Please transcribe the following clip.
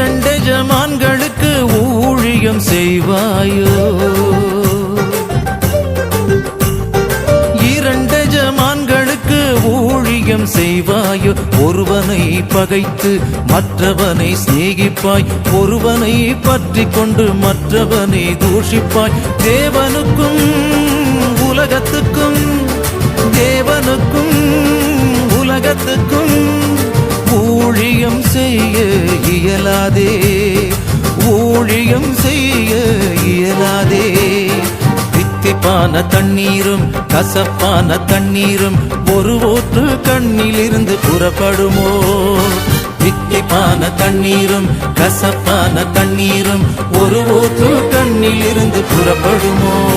இரண்டு ஜமான்களுக்கு ஊழியம் செய்வாயோ? இரண்டு ஜமான்களுக்கு ஊழியம் செய்வாயோ? ஒருவனை பகைத்து மற்றவனை சிநேகிப்பாய். ஒருவனை பற்றி கொண்டு மற்றவனை தூஷிப்பாய். தேவனுக்கும் உலகத்துக்கும் தேவனுக்கும் உலகத்துக்கும் ஊழியம் செய்ய இயலாதே. ஊழியம் செய்ய இயலாதே. தித்திப்பான தண்ணீரும் கசப்பான தண்ணீரும் ஒரு ஊற்று கண்ணிலிருந்து புறப்படுமோ? தித்திப்பான தண்ணீரும் கசப்பான தண்ணீரும் ஒரு ஊற்று கண்ணிலிருந்து புறப்படுமோ?